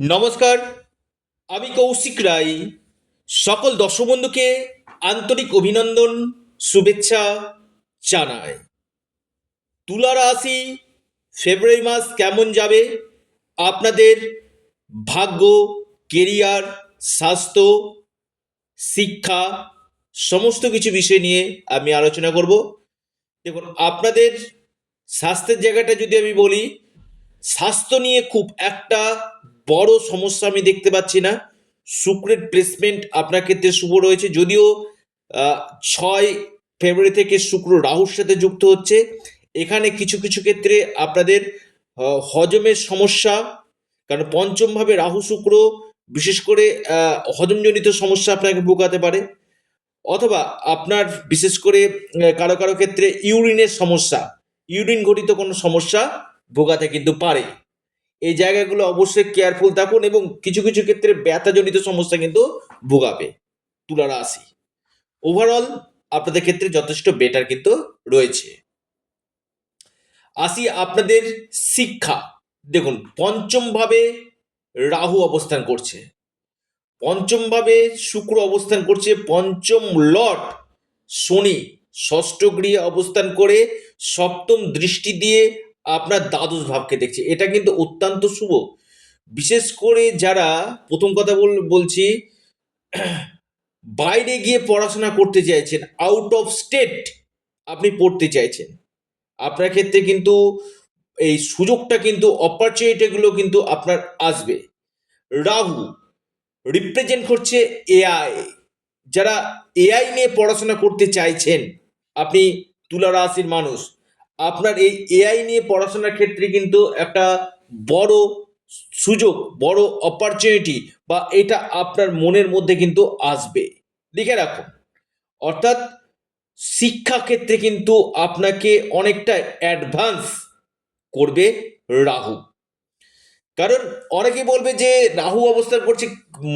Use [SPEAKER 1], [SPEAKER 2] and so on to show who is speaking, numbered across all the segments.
[SPEAKER 1] নমস্কার, আমি কৌশিক রায়। সকল দর্শক বন্ধুকে আন্তরিক অভিনন্দন, শুভেচ্ছা জানাই। তুলা রাশি ফেব্রুয়ারি মাস কেমন যাবে? আপনাদের ভাগ্য, কেরিয়ার, স্বাস্থ্য, শিক্ষা সমস্ত কিছু বিষয় নিয়ে আমি আলোচনা করব। দেখুন, আপনাদের স্বাস্থ্যের জায়গাটা যদি আমি বলি, স্বাস্থ্য নিয়ে খুব একটা বড় সমস্যা আমি দেখতে পাচ্ছি না। শুক্রের প্লেসমেন্ট আপনার ক্ষেত্রে শুভ রয়েছে, যদিও ছয় ফেব্রুয়ারি থেকে শুক্র রাহুর সাথে যুক্ত হচ্ছে। এখানে কিছু কিছু ক্ষেত্রে আপনাদের হজমের সমস্যা, কারণ পঞ্চমভাবে রাহু, শুক্র, বিশেষ করে হজমজনিত সমস্যা আপনাকে ভোগাতে পারে। অথবা আপনার, বিশেষ করে কারও কারও ক্ষেত্রে ইউরিনের সমস্যা, ইউরিন ঘটিত কোনো সমস্যা ভোগাতে কিন্তু পারে। এই জায়গাগুলো অবশ্যই কেয়ারফুল থাকুন এবং কিছু কিছু ক্ষেত্রে ব্যথাজনিত সমস্যা কিন্তু ভোগাবে। তুলা রাশি ওভারঅল আপনাদের ক্ষেত্রে যথেষ্ট বেটার কিন্তু রয়েছে। আসি আপনাদের শিক্ষা। দেখুন পঞ্চম ভাবে রাহু অবস্থান করছে। পঞ্চম ভাবে শুক্র অবস্থান করছে। পঞ্চম লট শনি ষষ্ঠ গৃহে অবস্থান করে সপ্তম দৃষ্টি দিয়ে আপনার দ্বাদশ ভাবকে দেখছে। এটা কিন্তু অত্যন্ত শুভ। বিশেষ করে যারা, প্রথম কথা বল, বলছি, বাইরে গিয়ে পড়াশোনা করতে চাইছেন আউট অফ স্টেট আপনি পড়তে চাইছেন। আপনার ক্ষেত্রে কিন্তু এই সুযোগটা কিন্তু অপরচুনিটিগুলো কিন্তু আপনার আসবে। রাহু রিপ্রেজেন্ট করছে এআই যারা এআই নিয়ে পড়াশোনা করতে চাইছেন, আপনি তুলা রাশির মানুষ আপনার এই এআই নিয়ে পড়াশোনার ক্ষেত্রে কিন্তু একটা বড় সুযোগ, বড় অপরচুনিটি বা এটা আপনার মনের মধ্যে কিন্তু আসবে। লিখে রাখুন। অর্থাৎ শিক্ষা ক্ষেত্রে কিন্তু আপনাকে অনেকটা অ্যাডভান্স করবে রাহু। কারণ অনেকে বলবে যে রাহু অবস্থান করছে,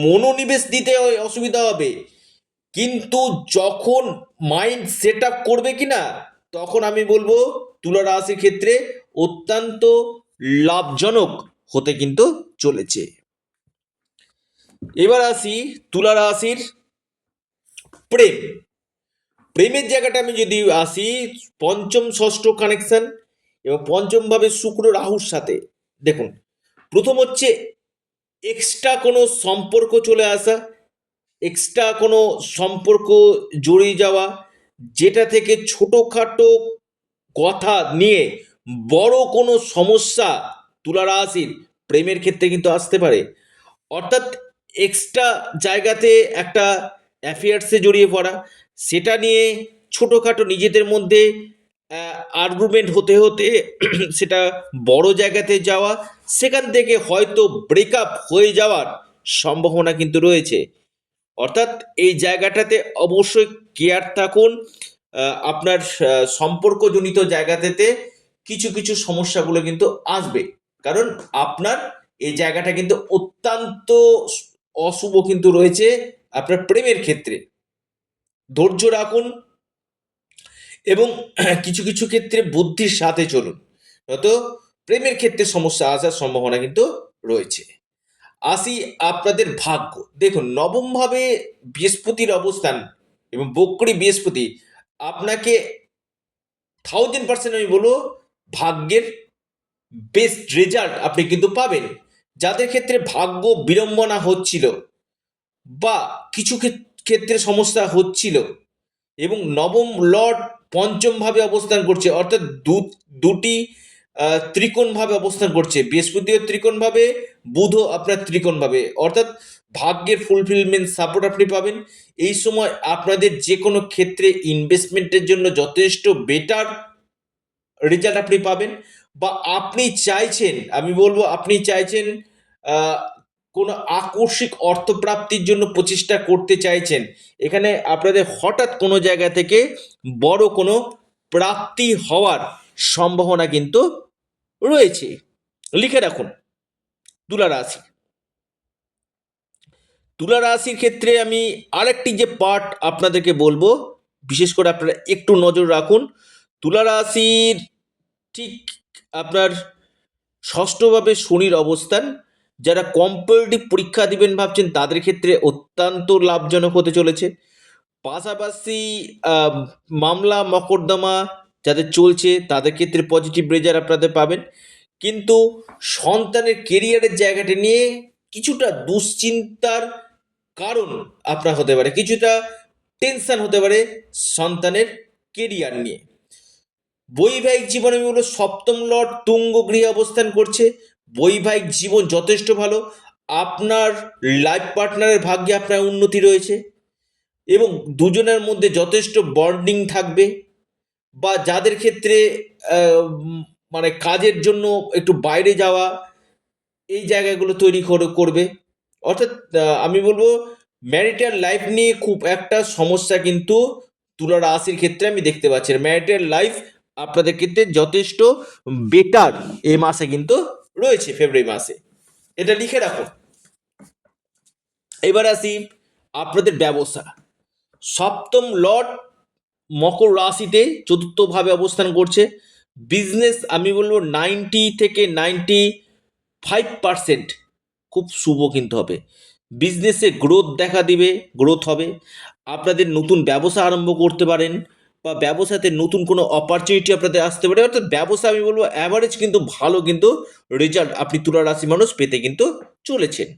[SPEAKER 1] মনোনিবেশ দিতে অসুবিধা হবে। কিন্তু যখন মাইন্ড সেট আপ করবে কি না তখন আমি বলব তুলা রাশির ক্ষেত্রে অত্যন্ত লাভজনক হতে কিন্তু চলেছে। এবার আসি তুলা রাশির প্রেম। প্রেমের জায়গাটা আমি যদি আসি, পঞ্চম ষষ্ঠ কানেকশন এবং পঞ্চমভাবে শুক্র রাহুর সাথে। দেখুন, প্রথম হচ্ছে এক্সট্রা কোনো সম্পর্ক চলে আসা এক্সট্রা কোনো সম্পর্ক জড়িয়ে যাওয়া, যেটা থেকে ছোটোখাটো কথা নিয়ে বড় কোনো সমস্যা তুলা রাশির প্রেমের ক্ষেত্রে কিন্তু আসতে পারে। অর্থাৎ এক্সট্রা জায়গাতে একটা অ্যাফেয়ার্সে জড়িয়ে পড়া, সেটা নিয়ে ছোটোখাটো নিজেদের মধ্যে আর্গুমেন্ট হতে হতে সেটা বড় জায়গাতে যাওয়া, সেখান থেকে হয়তো ব্রেকআপ হয়ে যাওয়ার সম্ভাবনা কিন্তু রয়েছে। অর্থাৎ এই জায়গাটাতে অবশ্যই কেয়ার থাকুন আপনার সম্পর্কজনিত জায়গাতে কিছু কিছু সমস্যাগুলো কিন্তু আসবে। কারণ আপনার এই জায়গাটা কিন্তু অত্যন্ত অশুভ কিন্তু রয়েছে আপনার প্রেমের ক্ষেত্রে। ধৈর্য রাখুন এবং কিছু কিছু ক্ষেত্রে বুদ্ধির সাথে চলুন। নয়তো প্রেমের ক্ষেত্রে সমস্যা আসার সম্ভাবনা কিন্তু রয়েছে। আসি আপনাদের ভাগ্য। দেখুন, নবমভাবে বৃহস্পতির অবস্থান এবং বক্রী বৃহস্পতি আপনাকে থাউজেন্ড পার্সেন্ট আমি বলব, ভাগ্যের বেস্ট রেজাল্ট আপনি কিন্তু পাবেন। যাদের ক্ষেত্রে ভাগ্য বিড়ম্বনা হচ্ছিল বা কিছু ক্ষেত্রে সমস্যা হচ্ছিল এবং নবম লর্ড পঞ্চমভাবে অবস্থান করছে, অর্থাৎ দু, দুটি ত্রিকোণভাবে অবস্থান করছে, বৃহস্পতিও ত্রিকোণভাবে বুধও আপনার ত্রিকোণভাবে। অর্থাৎ ভাগ্যের ফুলফিলমেন্ট সাপোর্ট আপনি পাবেন। এই সময় আপনাদের যে কোনো ক্ষেত্রে ইনভেস্টমেন্টের জন্য যথেষ্ট বেটার রেজাল্ট আপনি পাবেন বা আপনি চাইছেন, আমি বলব আপনি চাইছেন কোনো আকস্মিক অর্থপ্রাপ্তির জন্য প্রচেষ্টা করতে চাইছেন। এখানে আপনাদের হঠাৎ কোনো জায়গা থেকে বড় কোনো প্রাপ্তি হওয়ার সম্ভাবনা কিন্তু রয়েছে। লিখে রাখুন। তুলা রাশি। তুলা রাশির ক্ষেত্রে আমি আরেকটি যে পার্ট আপনাদেরকে বলব, বিশেষ করে আপনারা একটু নজর রাখুন, তুলা রাশির ঠিক আপনার ষষ্ঠভাবে শনির অবস্থান, যারা কম্পারেটিভ পরীক্ষা দিবেন ভাবছেন, তাদের ক্ষেত্রে অত্যন্ত লাভজনক হতে চলেছে। পাশাপাশি মামলা, মকদ্দমা যাদের চলছে, তাদের ক্ষেত্রে পজিটিভ রেজাল্ট আপনাদের পাবেন। কিন্তু সন্তানের কেরিয়ারের জায়গাটা নিয়ে কিছুটা দুশ্চিন্তার কারণ আপনার হতে পারে, কিছুটা টেনশন হতে পারে সন্তানের কেরিয়ার নিয়ে। বৈবাহিক জীবনে আমি সপ্তম লর্ড তুঙ্গ গৃহে অবস্থান করছে। বৈবাহিক জীবন যথেষ্ট ভালো। আপনার লাইফ পার্টনারের ভাগ্যে আপনার উন্নতি রয়েছে। এবং দুজনের মধ্যে যথেষ্ট বন্ডিং থাকবে। বা যাদের ক্ষেত্রে মানে কাজের জন্য একটু বাইরে যাওয়া, এই জায়গাগুলো তৈরি করে, করবে। অর্থাৎ আমি বলব ম্যারিটাল লাইফ নিয়ে খুব একটা সমস্যা কিন্তু তুলা রাশির ক্ষেত্রে আমি দেখতে পাচ্ছি ম্যারিটাল লাইফ আপনাদের ক্ষেত্রে যথেষ্ট বেটার এ মাসে কিন্তু রয়েছে, ফেব্রুয়ারি মাসে। এটা লিখে রাখুন। এবার আসি আপনাদের ব্যবসা সপ্তম লর্ড মকর রাশিতে চতুর্থভাবে অবস্থান করছে। বিজনেস আমি বলব নাইনটি থেকে নাইনটি ফাইভ পার্সেন্ট খুব শুভ কিন্তু হবে। বিজনেসে গ্রোথ দেখা দিবে গ্রোথ হবে। আপনাদের নতুন ব্যবসা আরম্ভ করতে পারেন বা ব্যবসাতে নতুন কোনো অপরচুনিটি আপনাদের আসতে পারে। অর্থাৎ ব্যবসা, আমি বলব অ্যাভারেজ কিন্তু ভালো কিন্তু রেজাল্ট আপনি তুলা রাশি মানুষ পেতে কিন্তু চলেছেন।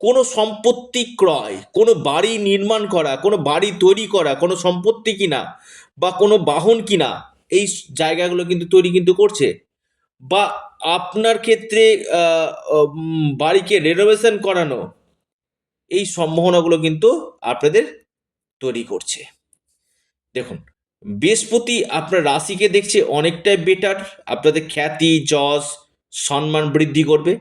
[SPEAKER 1] কোনো সম্পত্তি ক্রয়, কোনো বাড়ি নির্মাণ করা, কোনো বাড়ি তৈরি করা, কোনো সম্পত্তি কিনা বা কোনো বাহন কিনা এই জায়গাগুলো কিন্তু তৈরি কিন্তু করছে। বা আপনার ক্ষেত্রে বাড়িকে রেনোভেশন করানো, এই সম্ভাবনাগুলো কিন্তু আপনাদের তৈরি করছে। দেখুন, বৃহস্পতি আপনার রাশিকে দেখছে অনেকটাই বেটার আপনাদের খ্যাতি, যশ, সম্মান বৃদ্ধি করবে।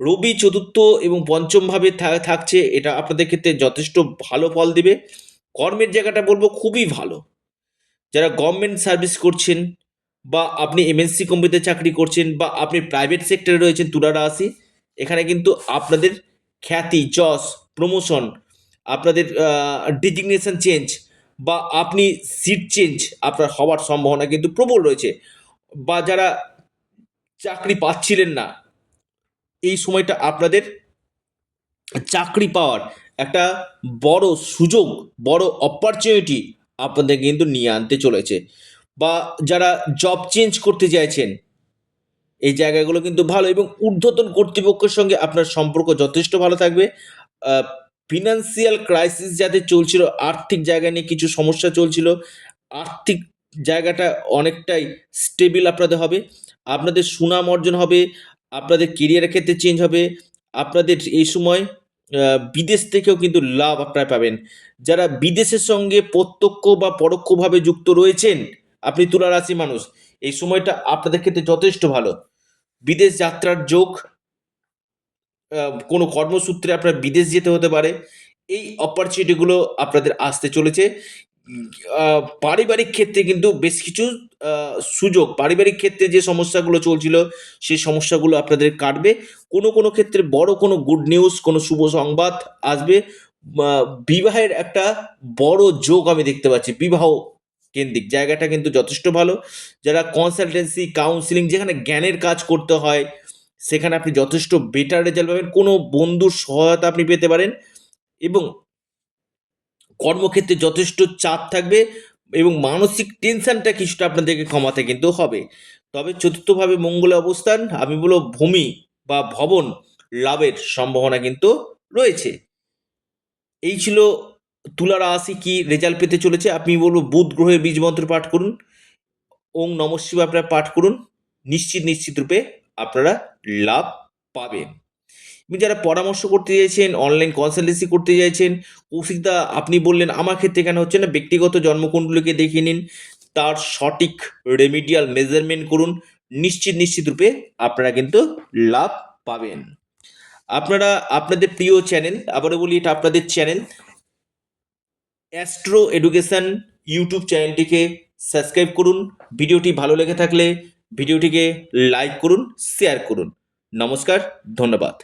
[SPEAKER 1] রবি চতুর্থ এবং পঞ্চম ভাবে থা- থাকছে, এটা আপনাদের ক্ষেত্রে যথেষ্ট ভালো ফল দিবে। কর্মের জায়গাটা বলব খুবই ভালো। যারা গভর্নমেন্ট সার্ভিস করছেন বা আপনি এমএনসি কোম্পানিতে চাকরি করছেন বা আপনি প্রাইভেট সেক্টরে রয়েছেন তুলা রাশি, এখানে কিন্তু আপনাদের খ্যাতি, যশ প্রমোশন আপনাদের ডিজিগনেশন চেঞ্জ বা আপনি সিট চেঞ্জ আপনার হওয়ার সম্ভাবনা কিন্তু প্রবল রয়েছে। বা যারা চাকরি পাচ্ছিলেন না, এই সময়টা আপনাদের চাকরি পাওয়ার একটা বড় সুযোগ, বড় অপরচুনিটি আপনাদের কিন্তু নিয়ে আনতে চলেছে। বা যারা জব চেঞ্জ করতে চাইছেন, এই জায়গাগুলো কিন্তু ভালো এবং ঊর্ধ্বতন কর্তৃপক্ষের সঙ্গে আপনার সম্পর্ক যথেষ্ট ভালো থাকবে। ফিনান্সিয়াল ক্রাইসিস যাতে চলছিল, আর্থিক জায়গা নিয়ে কিছু সমস্যা চলছিল, আর্থিক জায়গাটা অনেকটাই স্টেবিল আপনাদের হবে। আপনাদের সুনাম অর্জন হবে, আপনাদের কেরিয়ারের ক্ষেত্রে চেঞ্জ হবে, আপনাদের এই সময় বিদেশ থেকেও কিন্তু লাভ আপনারা পাবেন। যারা বিদেশের সঙ্গে প্রত্যক্ষ বা পরোক্ষভাবে যুক্ত রয়েছেন, আপনি তুলা রাশি মানুষ, এই সময়টা আপনাদের ক্ষেত্রে যথেষ্ট ভালো। বিদেশ যাত্রার যোগ কোনো কর্মসূত্রে আপনার বিদেশ যেতে হতে পারে। এই অপরচুনিটিগুলো আপনাদের আসতে চলেছে। পারিবারিক ক্ষেত্রে কিন্তু বেশ কিছু সুযোগ। পারিবারিক ক্ষেত্রে যে সমস্যাগুলো চলছিল সেই সমস্যাগুলো আপনাদের কাটবে। কোনো কোনো ক্ষেত্রে বড় কোনো গুড নিউজ কোনো শুভ সংবাদ আসবে। বিবাহের একটা বড় যোগ আমি দেখতে পাচ্ছি, বিবাহ কেন্দ্রিক। জায়গাটা কিন্তু যথেষ্ট ভালো। যারা কনসালটেন্সি কাউন্সিলিং যেখানে জ্ঞানের কাজ করতে হয়, সেখানে আপনি যথেষ্ট বেটার রেজাল্ট পাবেন। কোনো বন্ধুর সহায়তা আপনি পেতে পারেন। এবং কর্মক্ষেত্রে যথেষ্ট চাপ থাকবে এবং মানসিক টেনশনটা কিছুটা আপনাদেরকে কমাতে কিন্তু হবে। তবে চতুর্থভাবে মঙ্গলে অবস্থান, আমি বলব ভূমি বা ভবন লাভের সম্ভাবনা কিন্তু রয়েছে। এই ছিল তুলা রাশি কি রেজাল্ট পেতে চলেছে, আপনি বলব বুধ গ্রহের বীজ মন্ত্র পাঠ করুন, ওং নম শিব আপনারা পাঠ করুন, নিশ্চিত নিশ্চিত রূপে আপনারা লাভ পাবেন। এবং যারা পরামর্শ করতে চাইছেন অনলাইন কনসালটেন্সি করতে চাইছেন কৌশিকদা আপনি বললেন আমার ক্ষেত্রে কেন হচ্ছে না, ব্যক্তিগত জন্মকুণ্ডলীকে দেখিয়ে নিন, তার সঠিক রেমিডিয়াল মেজারমেন্ট করুন, নিশ্চিত নিশ্চিত রূপে আপনারা কিন্তু লাভ পাবেন। আপনারা, আপনাদের প্রিয় চ্যানেল আবারও বলি এটা আপনাদের চ্যানেল অ্যাস্ট্রো এডুকেশন ইউটিউব চ্যানেলটিকে সাবস্ক্রাইব করুন, ভিডিওটি ভালো লেগে থাকলে ভিডিওটিকে লাইক করুন শেয়ার করুন। নমস্কার, ধন্যবাদ।